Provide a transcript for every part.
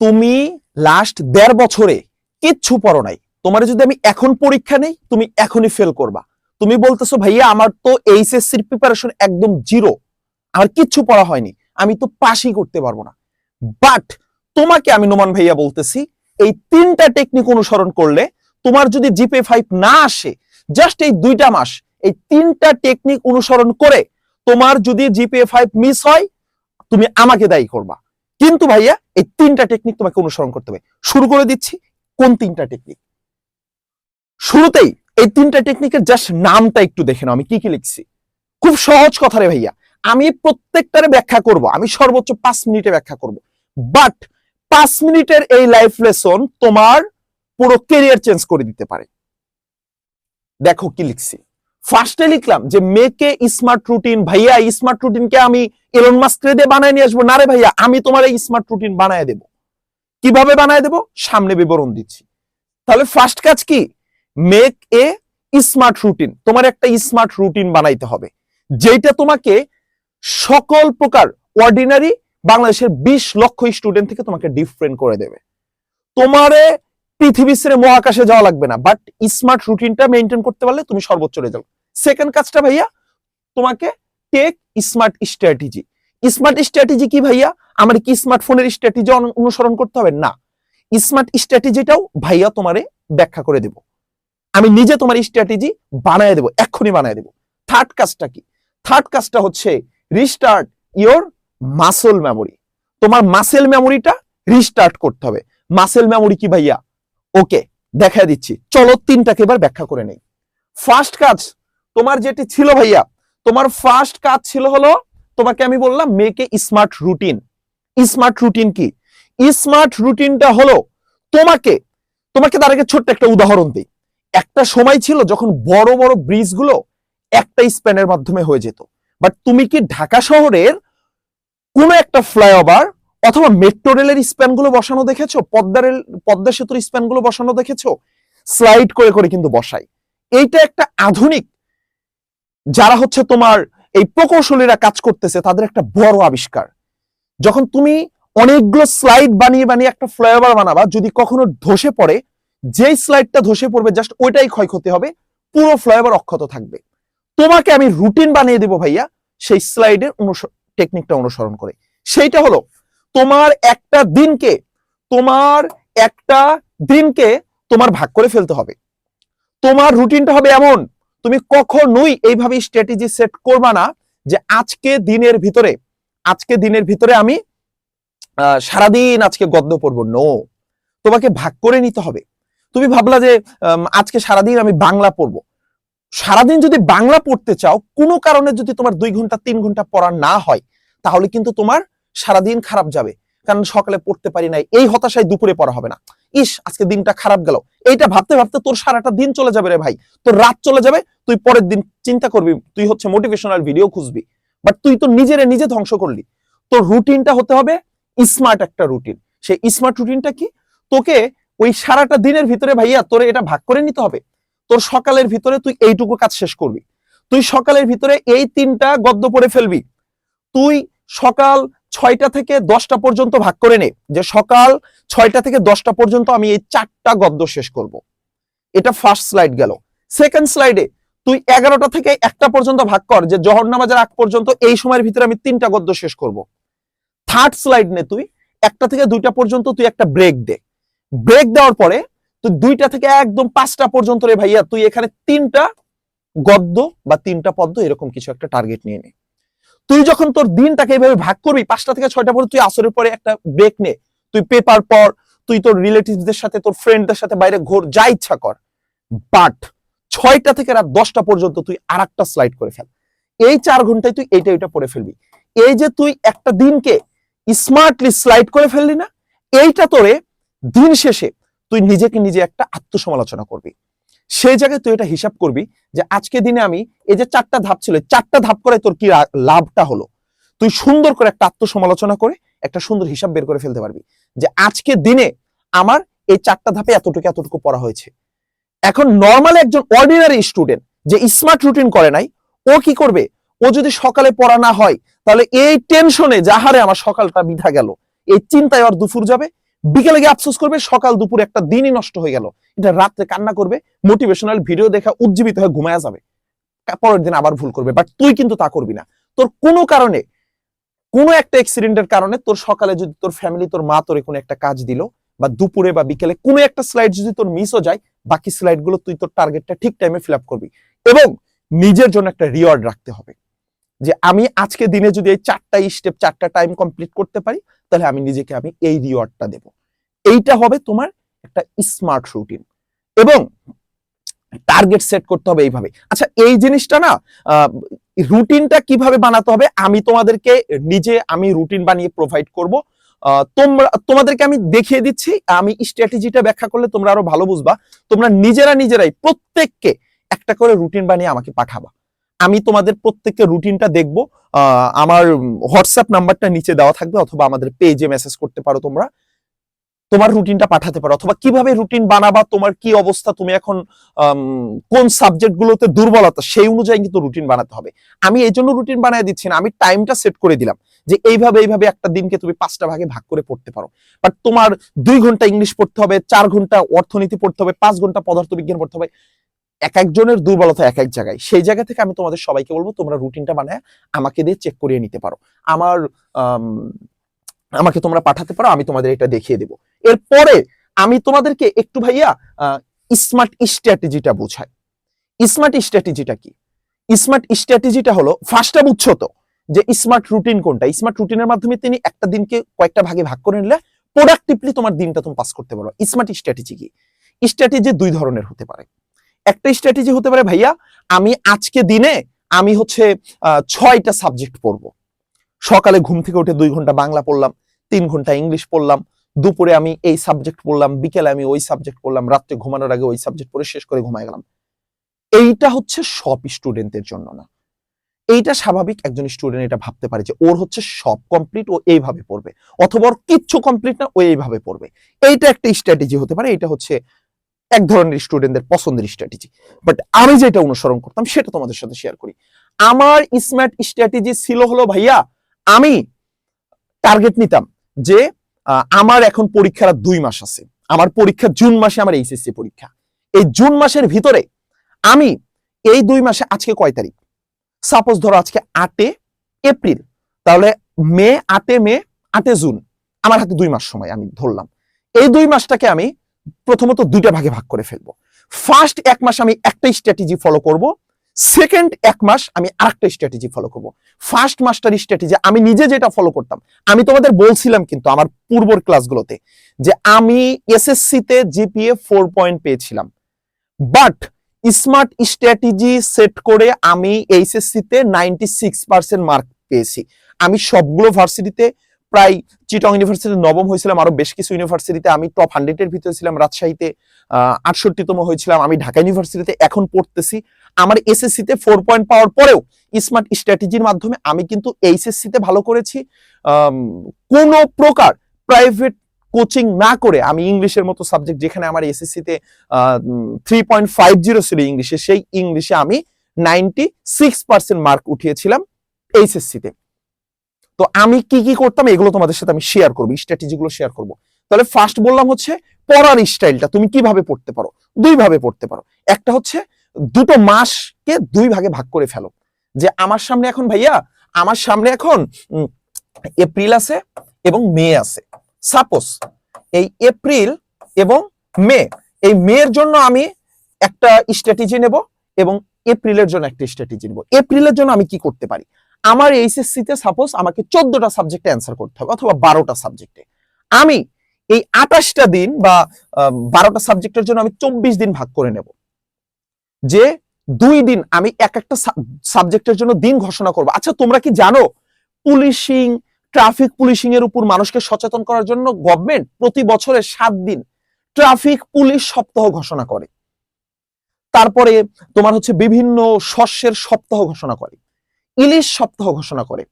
তুমি লাস্ট দেড় বছরে কিচ্ছু পড়ো নাই। তোমার যদি আমি এখন পরীক্ষা নেই, তুমি এখনই ফেল করবা। তুমি বলতেছো, ভাইয়া, আমার তো এইচএসসির প্রিপারেশন একদম জিরো আমার কিচ্ছু পড়া হয়নি। আমি তো পাসই করতে পারব না। বাট তোমাকে আমি নোমান ভাইয়া বলতেছি, এই তিনটা টেকনিক অনুসরণ করলে তোমার যদি জিপে ফাইভ না আসে জাস্ট এই দুইটা মাস, এই তিনটা টেকনিক অনুসরণ করে তোমার যদি জিপে ফাইভ মিস হয়, তুমি আমাকে দায়ী করবা। কিন্তু ভাইয়া, এই তিনটা টেকনিক তোমাকে অনুসরণ করতে হবে। শুরু করে দিচ্ছি, কোন তিনটা টেকনিক শুরুতেই এই তিনটা টেকনিকের জাস্ট নামটা একটু দেখে নাও, আমি কি কি লিখছি। খুব সহজ কথা রে ভাইয়া, আমি প্রত্যেকটারে ব্যাখ্যা করব, আমি সর্বোচ্চ পাঁচ মিনিটে ব্যাখ্যা করব। বাট পাঁচ মিনিটের এই লাইফ লেসন তোমার পুরো কেরিয়ার চেঞ্জ করে দিতে পারে। দেখো কি লিখছি। ফার্স্টে লিখলাম যে মেকে স্মার্ট রুটিন ভাইয়া স্মার্ট রুটিনকে আমি এলন মাস্ক দিয়ে বানায় নিয়ে আসব। না রে ভাইয়া, আমি তোমার এই স্মার্ট রুটিন বানায় দেব। কীভাবে বানায় দেব? সামনে বিবরণ দিচ্ছি। তাহলে ফার্স্ট কাজ কি? মেক এ স্মার্ট রুটিন তোমার একটা স্মার্ট রুটিন বানাইতে হবে। যেটা তোমাকে সকল প্রকার অর্ডিনারি বাংলাদেশের বিশ লক্ষ স্টুডেন্ট থেকে তোমাকে ডিফারেন্ট করে দেবে। তোমারে পৃথিবী ছেড়ে মহাকাশে যাওয়া লাগবে না। বাট স্মার্ট রুটিনটা মেনটেন করতে পারলে তুমি সর্বোচ্চ রেজাল্ট সেকেন্ড কাজটা ভাইয়া, তোমাকে take smart strategy. Smart strategy কি ভাইয়া? আমার কি স্মার্টফোনের স্ট্র্যাটেজি অনুসরণ করতে হবে? না। স্মার্ট স্ট্র্যাটেজিটাও ভাইয়া তোমারে ব্যাখ্যা করে দেব। আমি নিজে তোমার স্ট্র্যাটেজি বানায় দেবো, এক্ষুনি বানায় দেবো। থার্ড কাজটা কি? থার্ড কাজটা হচ্ছে রিস্টার্ট ইওর মাসল মেমোরি তোমার মাসেল মেমোরিটা রিস্টার্ট করতে হবে। মাসেল মেমোরি কি ভাইয়া? ওকে দেখা দিচ্ছি। চলো তিনটাকে এবার ব্যাখ্যা করে নেই। ফার্স্ট কাজ, তোমার যেটি ছিল ভাইয়া তোমার ফার্স্ট কাজ ছিল হলো, তোমাকে আমি বললাম make smart routine smart routine কি? স্মার্ট রুটিনটা হলো, তোমাকে তোমাকে তার আগে ছোট্ট একটা উদাহরণ দিই। একটা সময় ছিল যখন বড় বড় ব্রিজগুলো একটা স্প্যানের মাধ্যমে হয়ে যেত। বাট তুমি কি ঢাকা শহরের কোনো একটা ফ্লাইওভার অথবা মেট্রো রেলের স্প্যানগুলো বসানো দেখেছ? পদ্মা রেল পদ্মা সেতুর স্প্যানগুলো বসানো দেখেছ? স্লাইড করে করে কিন্তু বসাই। এইটা একটা আধুনিক যারা হচ্ছে তোমার এই প্রকৌশলীরা কাজ করতেছে, তাদের একটা বড় আবিষ্কার। যখন তুমি অনেকগুলো স্লাইড বানিয়ে বানিয়ে একটা ফ্লাইওভার বানাবা, যদি কখনো ধসে পড়ে, যেই স্লাইডটা ধসে পড়বে জাস্ট ওইটাই ক্ষয়ক্ষতি হবে, পুরো ফ্লাইওভার অক্ষত থাকবে। তোমাকে আমি রুটিন বানিয়ে দেবো ভাইয়া, সেই স্লাইডের টেকনিকটা অনুসরণ করে। সেইটা হলো, তোমার একটা দিনকে, তোমার একটা দিনকে তোমার ভাগ করে ফেলতে হবে। তোমার রুটিনটা হবে এমন তুমি কখনোই এইভাবে স্ট্র্যাটেজি সেট করবা না যে আজকে দিনের ভিতরে, আজকে দিনের ভিতরে আমি সারাদিন আজকে গদ্য পড়ব। নো তোমাকে ভাগ করে নিতে হবে। তুমি ভাবলা যে আজকে সারাদিন আমি বাংলা পড়ব। সারাদিন যদি বাংলা পড়তে চাও, কোনো কারণে যদি তোমার দুই ঘণ্টা, তিন ঘণ্টা পড়া না হয়, তাহলে কিন্তু তোমার সারাদিন খারাপ যাবে। কারণ সকালে পড়তে পারি নাই, এই হতাশায় দুপুরে পড়া হবে না। ইস, আজকে দিনটা খারাপ গেল। এইটা ভাবতে ভাবতে তোর সারাটা দিন চলে যাবে রে ভাই। তোর রাত চলে যাবে তুই পরের দিন চিন্তা করবি, তুই হচ্ছে মোটিভেশনাল ভিডিও খুঁজবি। বাট তুই তো নিজেরে নিজে ধ্বংস করলি। তোর রুটিনটা হতে হবে স্মার্ট একটা রুটিন সেই স্মার্ট রুটিনটা কি? তোকে ওই সারাটা দিনের ভিতরে ভাইয়া তোরে এটা ভাগ করে নিতে হবে। তোর সকালের ভিতরে তুই এইটুকু কাজ শেষ করবি। তুই সকালের ভিতরে এই তিনটা গদ্য পড়ে ফেলবি। তুই সকাল ছয়টা থেকে দশটা পর্যন্ত ভাগ করে নে। যে সকাল ছয়টা থেকে দশটা পর্যন্ত আমি এই চারটা গদ্য শেষ করব। এটা ফার্স্ট স্লাইড গেল। সেকেন্ড স্লাইডে তুই এগারোটা থেকে একটা পর্যন্ত ভাগ কর যে জহর নামাজের আগ পর্যন্ত এই সময়ের ভিতরে আমি তিনটা গদ্য শেষ করব। থার্ড স্লাইড নে তুই একটা থেকে দুইটা পর্যন্ত তুই একটা ব্রেক দে। ব্রেক দেওয়ার পরে তুই দুইটা থেকে একদম পাঁচটা পর্যন্ত রে ভাইয়া, তুই এখানে তিনটা গদ্য বা তিনটা পদ্য এরকম কিছু একটা টার্গেট নিয়ে নে। তুই যখন তোর দিনটাকে এইভাবে ভাগ করবি, পাঁচটা থেকে ছয়টা পর্যন্ত তুই আসরের পরে একটা ব্রেক নে। তুই পেপার পর তুই তোর রিলেটিভদের সাথে, তোর ফ্রেন্ডদের সাথে বাইরে ঘোর, যা ইচ্ছা কর। বাট ছয়টা থেকে রাত দশটা পর্যন্ত তুই আর একটা স্লাইড করে ফেল। এই চার ঘন্টায় তুই এইটা ওইটা পড়ে ফেলবি। এই যে তুই একটা দিনকে স্মার্টলি স্লাইড করে ফেললি না, এইটা তোরে দিন শেষে তুই নিজেকে নিজে একটা আত্মসমালোচনা করবি। সেই জায়গায় তুই এটা হিসাব করবি যে আজকে দিনে আমি এই যে চারটা ধাপ ছিল চারটা ধাপ করে তোর কি লাভটা হলো? তুই সুন্দর করে একটা আত্মসমালোচনা করে একটা সুন্দর হিসাব বের করে ফেলতে পারবি যে আজকে দিনে আমার এই চারটা ধাপে এতটুকু এতটুকু পড়া হয়েছে। এখন নর্মাল একজন অর্ডিনারি স্টুডেন্ট যে স্মার্ট রুটিন করে নাই, ও কি করবে? ও যদি সকালে পড়া না হয়, তাহলে এই টেনশনে যাহারে আমার সকালটা বিধা গেল, এই চিন্তায় ওর দুপুর যাবে। বিকেলে গিয়ে আফসোস করবে, সকাল দুপুর একটা দিনই নষ্ট হয়ে গেল। এটা রাত্রে কান্না করবে মোটিভেশনাল ভিডিও দেখা উজ্জীবিত হয়ে ঘুমায়া যাবে। পরের দিন আবার ভুল করবে বাট তুই কিন্তু তা করবি না। তোর কোনো কারণে, কোনো একটা অ্যাক্সিডেন্টের কারণে তোর সকালে যদি তোর ফ্যামিলি তোর মা তোর কোনো একটা কাজ দিল বা দুপুরে বা বিকেলে কোনো একটা স্লাইড যদি তোর মিসও যায়, বাকি স্লাইডগুলো তুই তোর টার্গেটটা ঠিক টাইমে ফিল করবি। এবং নিজের জন্য একটা রিওয়ার্ড রাখতে হবে। যে আমি আজকে দিনে যদি এই চারটা স্টেপ চারটা টাইম কমপ্লিট করতে পারি, তাহলে আমি নিজেকে আমি এই রিওয়ার্ডটা দেব। এইটা হবে তোমার একটা স্মার্ট রুটিন এবং টার্গেট সেট করতে হবে এইভাবে। আচ্ছা এই জিনিসটা না রুটিনটা কীভাবে বানাতে হবে, আমি তোমাদেরকে নিজে আমি রুটিন বানিয়ে প্রোভাইড করব। তোমরা, তোমাদেরকে আমি দেখিয়ে দিচ্ছি, আমি স্ট্র্যাটেজিটা ব্যাখ্যা করলে তোমরা আরও ভালো বুঝবা। তোমরা নিজেরা নিজেরাই প্রত্যেককে একটা করে রুটিন বানিয়ে আমাকে পাঠাবা। আমি তোমাদের প্রত্যেককে রুটিনটা দেখব। আমার হোয়াটসঅ্যাপ নাম্বারটা নিচে দেওয়া থাকবে অথবা আমাদের পেজে মেসেজ করতে পারো তোমরা। তোমার রুটিনটা পাঠাতে পারো। অথবা কীভাবে রুটিন বানাবা তোমার কি অবস্থা তুমি এখন কোন সাবজেক্ট গুলোতে দুর্বলতা সেই অনুযায়ী কিন্তু রুটিন বানাতে হবে। আমি এই জন্য রুটিন বানিয়ে দিচ্ছি না আমি টাইমটা সেট করে দিলাম যে এইভাবে এইভাবে একটা দিনকে তুমি পাঁচটা ভাগে ভাগ করে পড়তে পারো। বাট তোমার দুই ঘণ্টা ইংলিশ পড়তে হবে চার ঘণ্টা অর্থনীতি পড়তে হবে পাঁচ ঘণ্টা পদার্থবিজ্ঞান পড়তে হবে। এক একজনের দুর্বলতা এক এক জায়গায়। সেই জায়গা থেকে আমি তোমাদের সবাইকে বলব তোমরা রুটিনটা বানায় আমাকে দিয়ে চেক করিয়ে নিতে পারো। আমার আম, আমাকে তোমরা পাঠাতে পারো আমি তোমাদের এটা দেখিয়ে দেবো। এরপরে আমি তোমাদেরকে একটু ভাইয়া স্মার্ট স্ট্র্যাটেজিটা বুঝাই। স্মার্ট স্ট্র্যাটেজিটা কি? স্মার্ট স্ট্র্যাটেজিটা হলো ফার্স্টটা বুঝছ তো, যে স্মার্ট রুটিন কোনটা? স্মার্ট রুটিনের মাধ্যমে তিনি একটা দিনকে কয়েকটা ভাগে ভাগ করে নিলে প্রোডাক্টিভলি তোমার দিনটা তুমি পাস করতে পারো স্মার্ট স্ট্র্যাটেজি কি? স্ট্র্যাটেজি দুই ধরনের হতে পারে। একটা স্ট্র্যাটেজি হতে পারে, ভাইয়া, আমি আজকে দিনে আমি হচ্ছে ছয়টা সাবজেক্ট পড়ব। সকালে ঘুম থেকে উঠে দুই ঘণ্টা বাংলা পড়লাম, তিন ঘণ্টা ইংলিশ পড়লাম দুপুরে আমি এই সাবজেক্ট পড়লাম, বিকেলে আমি ওই সাবজেক্ট পড়লাম, রাত্রে ঘুমানোর আগে ওই সাবজেক্ট পড়ে শেষ করে ঘুমায় গেলাম। এইটা হচ্ছে সব স্টুডেন্টদের জন্য না। এইটা স্বাভাবিক একজন স্টুডেন্ট এটা ভাবতে পারে যে ওর হচ্ছে সব কমপ্লিট ও এইভাবে পড়বে, অথবা ওর কিচ্ছু কমপ্লিট না, ও এইভাবে পড়বে। এইটা একটা স্ট্র্যাটেজি হতে পারে এটা হচ্ছে এক ধরনের স্টুডেন্টদের পছন্দের স্ট্র্যাটেজি বাট আমি যেটা অনুসরণ করতাম, সেটা তোমাদের সাথে শেয়ার করি। আমার স্মার্ট স্ট্র্যাটেজি ছিল হলো, ভাইয়া, আমি টার্গেট নিতাম যে আমার এখন পরীক্ষার দুই মাস আছে। আমার পরীক্ষা জুন মাসে আমার এইচএসসি পরীক্ষা। এই জুন মাসের ভিতরে আমি এই দুই মাসে আজকে কয় তারিখ? সাপোজ ধরো আজকে আটে এপ্রিল, তাহলে মে আটে মে, আটে জুন। আমার হাতে দুই মাস সময় আমি ধরলাম। এই দুই মাসটাকে আমি প্রথমত দুইটা ভাগে ভাগ করে ফেলব। ফার্স্ট এক মাস আমি একটাই স্ট্র্যাটেজি ফলো করব। সেকেন্ড এক মাস আমি আরেকটা স্ট্র্যাটেজি ফলো করব। ফার্স্ট মাস্টার স্ট্র্যাটেজি আমি নিজে যেটা ফলো করতাম, আমি তোমাদের বলছিলাম কিন্তু আমার পূর্বর ক্লাসগুলোতে যে আমি এসএসসি তে জিপিএ ফোর পয়েন্ট পেয়েছিলাম। বাট স্মার্ট স্ট্র্যাটেজি সেট করে আমি এইচএসসি তে নাইনটি সিক্স পার্সেন্ট মার্ক পেয়েছি। আমি সবগুলো ভার্সিটিতে প্রায় চিটং ইউনিভার্সিটিতে নবম হয়েছিলাম, আরও বেশ কিছু ইউনিভার্সিটিতে আমি টপ হান্ড্রেড এর ভিতরে ছিলাম, রাজশাহীতে আটষট্টিতম হয়েছিলাম। আমি ঢাকা ইউনিভার্সিটিতে এখন পড়তেছি। আমার এসএসসি তে ফোর পয়েন্ট পাওয়ার পরেও স্মার্ট স্ট্র্যাটেজির মাধ্যমে আমি কিন্তু এইচএসসি তে ভালো করেছি। কোনো প্রকার প্রাইভেট কোচিং না করে আমি ইংলিশের মতো সাবজেক্ট যেখানে আমার এসএসসি তে থ্রি পয়েন্ট ফাইভ জিরো ছিল ইংলিশে, সেই ইংলিশে আমি নাইনটি সিক্স পার্সেন্ট মার্ক উঠিয়েছিলাম এইচএসসি তে আমি কি কি করতাম এগুলো তোমাদের সাথে আমি শেয়ার করব স্ট্র্যাটেজি গুলো শেয়ার করব। তাহলে ফার্স্ট বললাম হচ্ছে পড়ার স্টাইলটা তুমি কীভাবে পড়তে পারো? দুই ভাবে পড়তে পারো। একটা হচ্ছে দুটো মাসকে দুই ভাগে ভাগ করে ফেলো। যে আমার সামনে এখন ভাইয়া, আমার সামনে এখন এপ্রিল আছে এবং মে আছে। সাপোজ এই এপ্রিল এবং মে, এই মের জন্য আমি একটা স্ট্র্যাটেজি নেব এবং এপ্রিলের জন্য একটা স্ট্র্যাটেজি নেব। এপ্রিলের জন্য আমি কি করতে পারি? আমার এইচএসসি তে সাপোজ আমাকে চোদ্দটা সাবজেক্টে অ্যান্সার করতে হবে অথবা বারোটা সাবজেক্টে আমি এই আঠাশটা দিন বা বারোটা সাবজেক্টের জন্য আমি চব্বিশ দিন ভাগ করে নেব। যে দুই দিন আমি এক একটা সাবজেক্টের জন্য দিন ঘোষণা করব। আচ্ছা তোমরা কি জানো পুলিশিং ট্রাফিক পুলিশিং এর উপর মানুষকে সচেতন করার জন্য গভর্নমেন্ট প্রতি বছরে সাত দিন ট্রাফিক পুলিশ সপ্তাহ ঘোষণা করে। তারপরে তোমার হচ্ছে বিভিন্ন শস্যের সপ্তাহ ঘোষণা করে। ইলিশ সপ্তাহ ঘোষণা করে।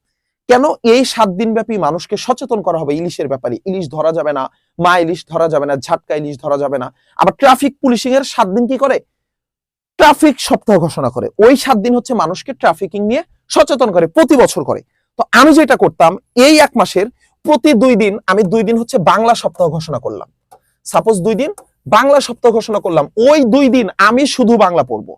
কেন? এই সাত দিন ব্যাপী মানুষকে সচেতন করা হবে ইলিশের ব্যাপারে। ইলিশ ধরা যাবে না, মা ইলিশ ধরা যাবে না, ঝাটকা ইলিশ ধরা যাবে না। আবার ট্রাফিক পুলিশিং এর সাত দিন কি করে? ট্রাফিক সপ্তাহ ঘোষণা করে। ওই সাত দিন হচ্ছে মানুষকে ট্রাফিকিং নিয়ে সচেতন করে, প্রতি বছর করে। তো আমি যেটা করতাম, এই এক মাসের প্রতি দুই দিন, আমি দুই দিন হচ্ছে বাংলা সপ্তাহ ঘোষণা করলাম। সাপোজ দুই দিন বাংলা সপ্তাহ ঘোষণা করলাম। ওই দুই দিন আমি শুধু বাংলা পড়ব।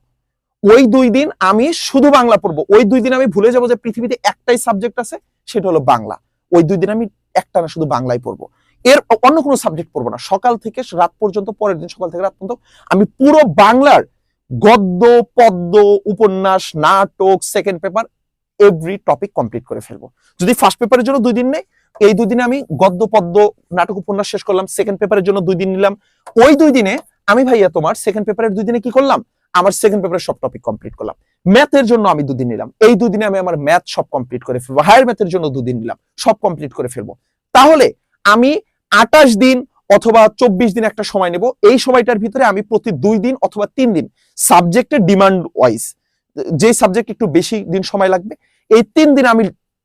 ওই দুই দিন আমি শুধু বাংলা পড়ব। ওই দুই দিন আমি ভুলে যাব যে পৃথিবীতে একটাই সাবজেক্ট আছে, সেটা হলো বাংলা। ওই দুই দিন আমি একটা না শুধু বাংলাই পড়ব। এর অন্য কোনো সাবজেক্ট পড়ব না। সকাল থেকে রাত পর্যন্ত, পরের দিন সকাল থেকে রাত পর্যন্ত আমি পুরো বাংলার গদ্য, পদ্য, উপন্যাস, নাটক second paper every topic complete করে ফেলব। যদি ফার্স্ট পেপারের জন্য দুই দিন নেই, এই দুই দিনে আমি গদ্য, পদ্য, নাটক, উপন্যাস শেষ করলাম সেকেন্ড পেপারের জন্য দুই দিন নিলাম। ওই দুই দিনে আমি ভাইয়া তোমার সেকেন্ড পেপারের দুই দিনে কি করলাম? আমার সেকেন্ড পেপারের সব টপিক কমপ্লিট করলাম। ম্যাথের জন্য আমি দুদিন নিলাম। এই দুদিনে আমি আমার ম্যাথ সব কমপ্লিট করে ফেলব। হায়ার ম্যাথের জন্য দুদিন নিলাম। সব কমপ্লিট করে ফেলব। তাহলে আমি আটাশ দিন অথবা চব্বিশ দিন একটা সময় নেব। এই সময়টার ভিতরে আমি প্রতি দুই দিন অথবা তিন দিন সাবজেক্টের ডিমান্ড ওয়াইজ যে সাবজেক্ট একটু বেশি দিন সময় লাগবে, এই তিন দিন আমি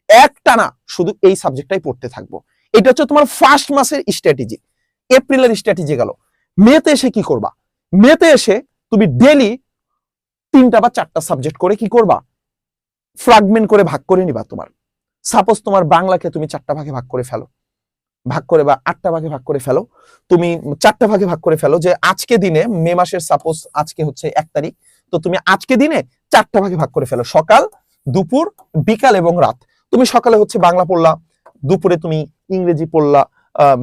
এক টানা শুধু এই সাবজেক্টটাই পড়তে থাকব। এটা হচ্ছে তোমার ফার্স্ট মাসের স্ট্র্যাটেজি এপ্রিলের স্ট্র্যাটেজি গেল। মেতে এসে কি করবা? মেতে এসে তুমি ডেলি তিনটা বা চারটা সাবজেক্ট করে কি করবা? ফ্রাগমেন্ট করে ভাগ করে নিবা তোমার। সাপোজ তোমার বাংলাকে তুমি চারটা ভাগে ভাগ করে ফেলো। ভাগ করে বা আটটা ভাগে ভাগ করে ফেলো। তুমি চারটা ভাগে ভাগ করে ফেলো যে আজকে দিনে মে মাসের সাপোজ আজকে হচ্ছে এক তারিখ। তো তুমি আজকে দিনে চারটা ভাগে ভাগ করে ফেলো। সকাল, দুপুর, বিকাল এবং রাত। তুমি সকালে হচ্ছে বাংলা পড়লা, দুপুরে তুমি ইংরেজি পড়লা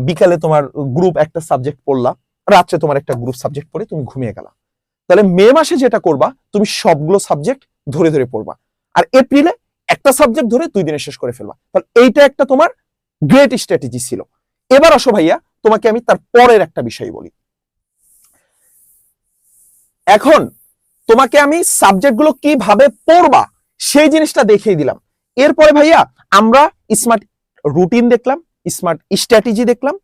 বিকালে তোমার গ্রুপ একটা সাবজেক্ট পড়লা, রাত্রে তোমার একটা গ্রুপ সাবজেক্ট পড়ে তুমি ঘুমিয়ে গেলা। তাহলে মে মাসে যেটা করবা, তুমি সবগুলো সাবজেক্ট ধরে ধরে পড়বা। আর এপ্রিলে একটা সাবজেক্ট ধরে দুই দিনে শেষ করে ফেলবা। তাহলে এইটা একটা তোমার গ্রেট স্ট্র্যাটেজি ছিল। এবার আসো ভাইয়া, তোমাকে আমি তার পরের একটা বিষয় বলি। এখন তোমাকে আমি সাবজেক্টগুলো কীভাবে পড়বা, সেই জিনিসটা দেখিয়ে দিলাম। এরপরে ভাইয়া আমরা স্মার্ট রুটিন দেখলাম স্মার্ট স্ট্র্যাটেজি দেখলাম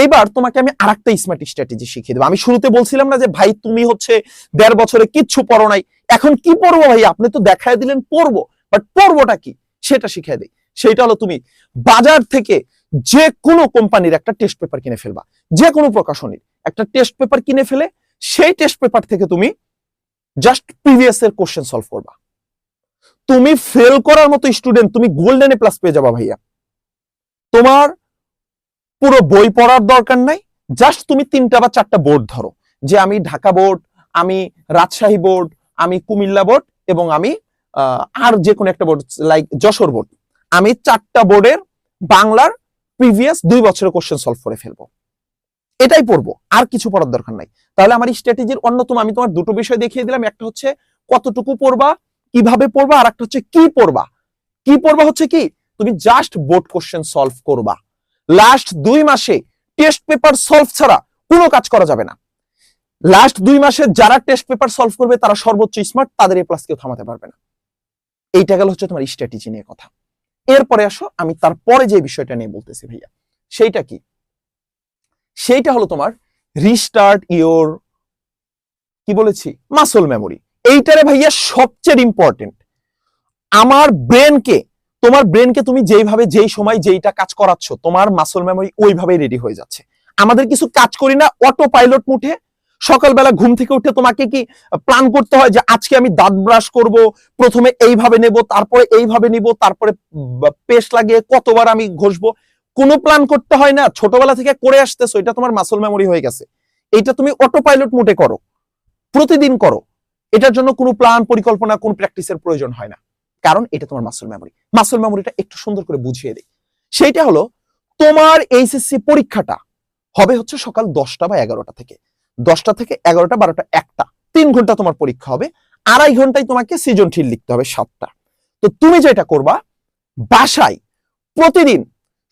এইবার তোমাকে আমি আরেকটা স্মার্ট স্ট্র্যাটেজি শিখিয়ে দেবো। আমি শুরুতে বলছিলাম না যে, ভাই, তুমি হচ্ছে দেড় বছরে কিচ্ছু পড়ো নাই। এখন কি পড়ব ভাই? আপনি তো দেখায় দিলেন পড়ব। বাট পড়বোটা কি? সেটা শিখিয়ে দিই। সেটা হলো তুমি বাজার থেকে যে কোনো কোম্পানির একটা টেস্ট পেপার কিনে ফেলবা। যে কোনো প্রকাশনীর একটা টেস্ট পেপার কিনে ফেলে, সেই টেস্ট পেপার থেকে তুমি জাস্ট প্রিভিয়াস এর কোশ্চেন সলভ করবা। তুমি ফেল করার মতো স্টুডেন্ট তুমি গোল্ডেন প্লাস পেয়ে যাবা ভাইয়া। তোমার পুরো বই পড়ার দরকার নাই। জাস্ট তুমি তিনটা বা চারটা বোর্ড ধরো। যে আমি ঢাকা বোর্ড আমি রাজশাহী বোর্ড আমি কুমিল্লা বোর্ড এবং আমি আর যে কোনো একটা বোর্ড লাইক যশোর বোর্ড আমি চারটা বোর্ডের বাংলার প্রিভিয়াস দুই বছরের কোশ্চেন সলভ করে ফেলব। এটাই পড়ব। আর কিছু পড়ার দরকার নাই। তাহলে আমার স্ট্র্যাটেজির অন্যতম, আমি তোমার দুটো বিষয় দেখিয়ে দিলাম। একটা হচ্ছে কতটুকু পড়বা, কীভাবে পড়বা, আর একটা হচ্ছে কি পড়বা। কি পড়বা হচ্ছে কি? তুমি জাস্ট বোর্ড কোশ্চেন সলভ করবা। লাস্ট দুই মাসে টেস্ট পেপার সলভ ছাড়া কোনো কাজ করা যাবে না। লাস্ট দুই মাসে যারা টেস্ট পেপার সলভ করবে, তারা সর্বোচ্চ স্মার্ট তাদের এ প্লাস কেউ থামাতে পারবে না। এইটা গেল হচ্ছে তোমার স্ট্র্যাটেজি নিয়ে কথা। এরপরে আসো, আমি তারপরে যে বিষয়টা নিয়ে বলতেছি ভাইয়া, সেইটা কি? সেইটা হলো তোমার রিস্টার্ট ইওর কি বলেছি? মাসল মেমোরি এইটারে ভাইয়া সবচেয়ে ইম্পর্টেন্ট আমার ব্রেনকে তোমার ব্রেনকে তুমি যেইভাবে, যেই সময়, যেইটা কাজ করাচ্ছ, তোমার মাসল মেমোরি ওইভাবেই রেডি হয়ে যাচ্ছে। আমাদের কিছু কাজ করি না অটো পাইলট মুঠে। সকালবেলা ঘুম থেকে উঠে তোমাকে কি প্ল্যান করতে হয় যে, আজকে আমি দাঁত ব্রাশ করব, প্রথমে এইভাবে নেব, তারপরে এইভাবে নিব, তারপরে পেস্ট লাগিয়ে কতবার আমি ঘষবো। কোনো প্ল্যান করতে হয় না, ছোটবেলা থেকে করে আসতেছো, এটা তোমার মাসল মেমোরি হয়ে গেছে। এটা তুমি অটো পাইলট মোটে করো। প্রতিদিন করো। এটার জন্য কোনো প্ল্যান পরিকল্পনা, কোন প্র্যাকটিসের প্রয়োজন হয় না। কারণ এটা তোমার মাসল মেমোরি মাসল মেমোরিটা একটু সুন্দর করে বুঝিয়ে দিই। সেইটা হলো, তোমার এইচএসসি পরীক্ষাটা হবে হচ্ছে সকাল দশটা বা এগারোটা থেকে। দশটা থেকে এগারোটা, বারোটা, একটা। তিন ঘণ্টা তোমার পরীক্ষা হবে। আড়াই ঘন্টায় তোমাকে সৃজনশীল লিখতে হবে সাতটা। তো তুমি যেটা করবা, বাসায় প্রতিদিন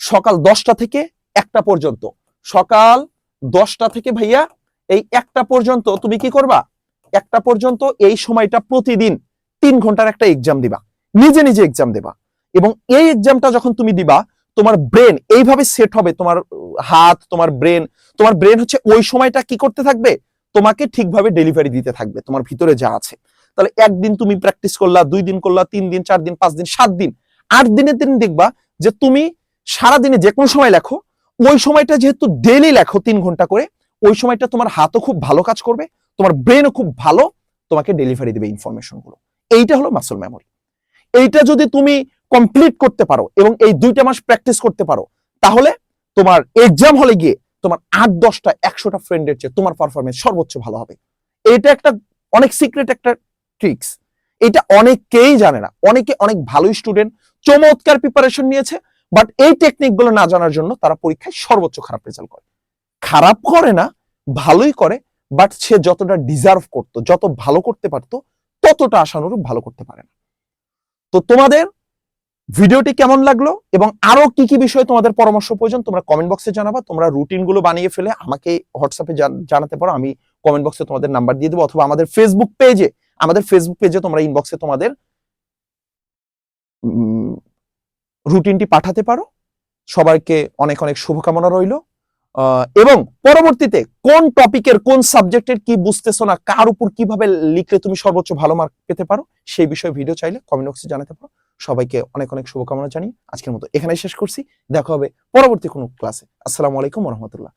সকাল দশটা থেকে একটা পর্যন্ত। সকাল দশটা থেকে ভাইয়া, এই একটা পর্যন্ত তুমি কি করবা? একটা পর্যন্ত এই সময়টা প্রতিদিন তিন ঘণ্টার একটা এক্সাম দিবা। নিজে নিজে এক্সাম দেবা। এবং এই এক্সামটা যখন তুমি দিবা, তোমার ব্রেন এইভাবে সেট হবে, তোমার হাত, তোমার ব্রেন তোমার ব্রেন হচ্ছে ওই সময়টা কি করতে থাকবে? তোমাকে ঠিকভাবে ডেলিভারি দিতে থাকবে, তোমার ভিতরে যা আছে। তাহলে একদিন তুমি প্র্যাকটিস করলা, দুই দিন করলা, তিন দিন, চার দিন, পাঁচ দিন, সাত দিন, আট দিনের দিন দেখবা যে তুমি সারাদিনে যে কোনো সময় লেখো, ওই সময়টা যেহেতু ডেলি লেখো তিন ঘণ্টা করে, ওই সময়টা তোমার হাতও খুব ভালো কাজ করবে, তোমার ব্রেনও খুব ভালো, তোমাকে ডেলিভারি দেবে ইনফরমেশনগুলো। এইটা হলো মাসল মেমোরি এইটা যদি তুমি কমপ্লিট করতে পারো এবং এই দুইটা মাস প্র্যাকটিস করতে পারো, তাহলে তোমার এক্সাম হলে গিয়ে তোমার আট, দশটা, একশোটা ফ্রেন্ডের চেয়ে তোমার পারফরমেন্স সর্বোচ্চ ভালো হবে। এটা একটা অনেক সিক্রেট একটা ট্রিক্স এটা অনেকেই জানে না। অনেকে অনেক ভালো স্টুডেন্ট চমৎকার প্রিপারেশন নিয়েছে বাট এই টেকনিকগুলো না জানার জন্য তারা পরীক্ষায় সর্বোচ্চ খারাপ রেজাল্ট করে। খারাপ করে না, ভালোই করে বাট সে যতটা ডিজার্ভ করতো, যত ভালো করতে পারতো, ততটা আশানুরূপ ভালো করতে পারে না। তো তোমাদের ভিডিওটি কেমন লাগল এবং আরও কি কি বিষয়ে তোমাদের পরামর্শ প্রয়োজন, তোমরা কমেন্ট বক্সে জানাবা। তোমরা রুটিনগুলো বানিয়ে ফেলে আমাকে হোয়াটসঅ্যাপে জানাতে পারো, আমি কমেন্ট বক্সে তোমাদের নাম্বার দিয়ে দেবো অথবা আমাদের ফেসবুক পেজে আমাদের ফেসবুক পেজে তোমরা ইনবক্সে তোমাদের রুটিনটি পাঠাতে পারো। সবাইকে অনেক অনেক শুভকামনা রইল। এবং পরবর্তীতে কোন টপিকের কোন সাবজেক্টের কি বুঝতেছো না, কার উপর কীভাবে লিখলে তুমি সর্বোচ্চ ভালো মার্ক পেতে পারো, সেই বিষয়ে ভিডিও চাইলে কমেন্ট বক্সে জানাতে পারো। সবাইকে অনেক অনেক শুভকামনা জানিয়ে আজকের মতো এখানে শেষ করছি। দেখা হবে পরবর্তী কোনো ক্লাসে আসসালামু আলাইকুম রহমতুল্লাহ।